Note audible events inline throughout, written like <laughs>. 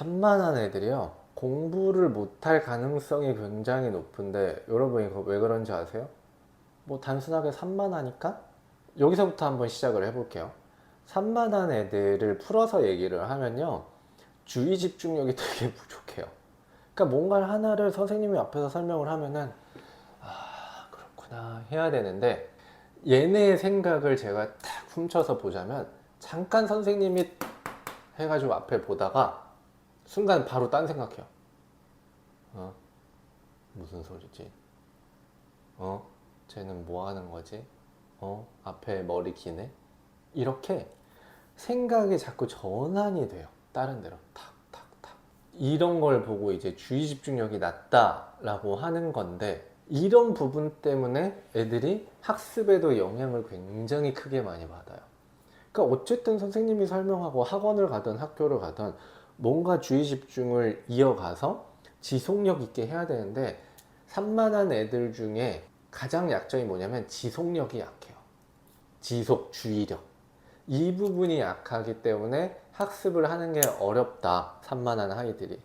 산만한 애들이요. 공부를 못할 가능성이 굉장히 높은데 여러분 이거 왜 그런지 아세요? 뭐 단순하게 산만하니까? 여기서부터 한번 시작을 해볼게요. 산만한 애들을 풀어서 얘기를 하면요. 주의 집중력이 <laughs> 되게 부족해요. 그러니까 뭔가를 하나를 선생님이 앞에서 설명을 하면은 아 그렇구나 해야 되는데 얘네의 생각을 제가 딱 훔쳐서 보자면 잠깐 선생님이 해가지고 앞에 보다가 순간 바로 딴 생각해요. 어? 무슨 소리지? 어? 쟤는 뭐 하는 거지? 어? 앞에 머리 기네? 이렇게 생각이 자꾸 전환이 돼요. 다른 데로 탁 탁 탁. 이런 걸 보고 이제 주의 집중력이 낮다라고 하는 건데 이런 부분 때문에 애들이 학습에도 영향을 굉장히 크게 많이 받아요. 그러니까 어쨌든 선생님이 설명하고 학원을 가든 학교를 가든 뭔가 주의 집중을 이어가서 지속력 있게 해야 되는데 산만한 애들 중에 가장 약점이 뭐냐면 지속력이 약해요. 지속, 주의력. 이 부분이 약하기 때문에 학습을 하는 게 어렵다. 산만한 아이들이.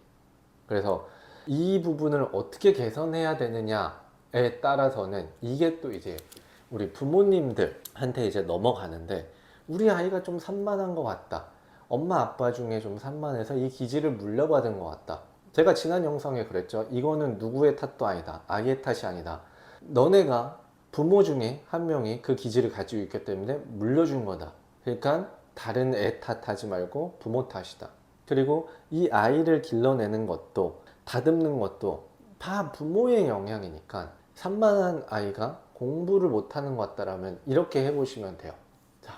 그래서 이 부분을 어떻게 개선해야 되느냐에 따라서는 이게 또 이제 우리 부모님들한테 이제 넘어가는데 우리 아이가 좀 산만한 것 같다. 엄마 아빠 중에 좀 산만해서 이 기질을 물려받은 것 같다. 제가 지난 영상에 그랬죠. 이거는 누구의 탓도 아니다. 아이의 탓이 아니다. 너네가 부모 중에 한 명이 그 기질을 가지고 있기 때문에 물려준 거다. 그러니까 다른 애 탓하지 말고 부모 탓이다. 그리고 이 아이를 길러내는 것도 다듬는 것도 다 부모의 영향이니까 산만한 아이가 공부를 못하는 것 같다라면 이렇게 해보시면 돼요. 자,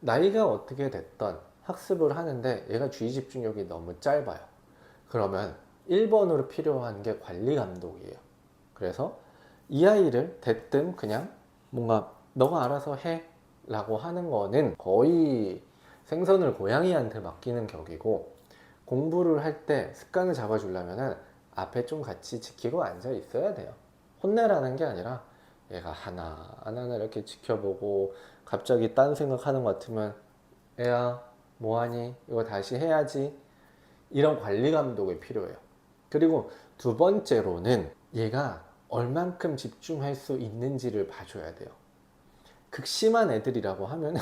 나이가 어떻게 됐던 학습을 하는데 얘가 주의 집중력이 너무 짧아요. 그러면 1번으로 필요한 게 관리 감독이에요. 그래서 이 아이를 대뜸 그냥 뭔가 너가 알아서 해 라고 하는 거는 거의 생선을 고양이한테 맡기는 격이고 공부를 할 때 습관을 잡아주려면은 앞에 좀 같이 지키고 앉아 있어야 돼요. 혼내라는 게 아니라 얘가 하나 하나 이렇게 지켜보고 갑자기 딴 생각하는 것 같으면 애야 뭐하니 이거 다시 해야지 이런 관리 감독이 필요해요. 그리고 두 번째로는 얘가 얼만큼 집중할 수 있는지를 봐줘야 돼요. 극심한 애들이라고 하면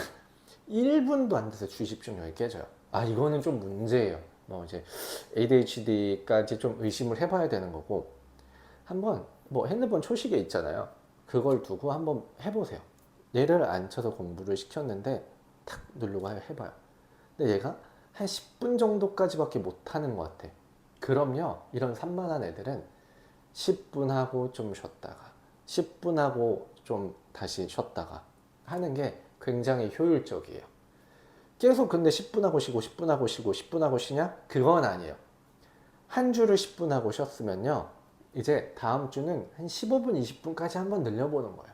1분도 <laughs> 안 돼서 주의 집중력이 깨져요. 아, 이거는 좀 문제예요. 뭐 이제 ADHD까지 좀 의심을 해봐야 되는 거고, 한번 뭐 핸드폰 초시계 있잖아요. 그걸 두고 한번 해보세요. 얘를 앉혀서 공부를 시켰는데 탁 누르고 해봐요. 근데 얘가 한 10분 정도까지밖에 못하는 것 같아. 그럼요, 이런 산만한 애들은 10분 하고 좀 쉬었다가, 10분 하고 좀 다시 쉬었다가 하는 게 굉장히 효율적이에요. 계속 근데 10분 하고 쉬고, 10분 하고 쉬고, 10분 하고 쉬냐? 그건 아니에요. 한 주를 10분 하고 쉬었으면요, 이제 다음 주는 한 15분, 20분까지 한번 늘려보는 거예요.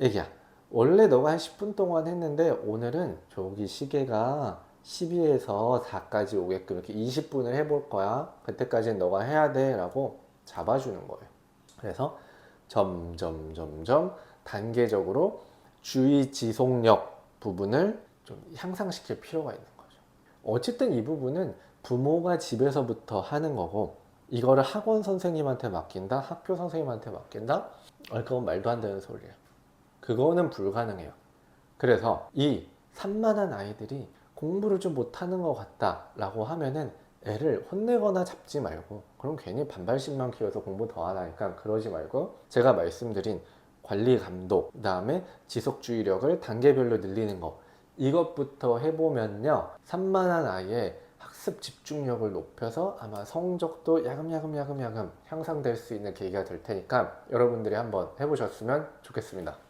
애기야, 원래 너가 한 10분 동안 했는데 오늘은 저기 시계가 12에서 4까지 오게끔 이렇게 20분을 해볼 거야. 그때까지는 너가 해야 돼. 라고 잡아주는 거예요. 그래서 점점, 점점 단계적으로 주의 지속력 부분을 좀 향상시킬 필요가 있는 거죠. 어쨌든 이 부분은 부모가 집에서부터 하는 거고, 이거를 학원 선생님한테 맡긴다, 학교 선생님한테 맡긴다? 아, 그건 말도 안 되는 소리예요. 그거는 불가능해요. 그래서 이 산만한 아이들이 공부를 좀 못하는 것 같다라고 하면은 애를 혼내거나 잡지 말고 그럼 괜히 반발심만 키워서 공부 더안 하니까 그러지 말고 제가 말씀드린 관리 감독 그다음에 지속주의력을 단계별로 늘리는 거 이것부터 해보면요 산만한 아이의 학습 집중력을 높여서 아마 성적도 야금야금 야금야금 향상될 수 있는 계기가 될 테니까 여러분들이 한번 해보셨으면 좋겠습니다.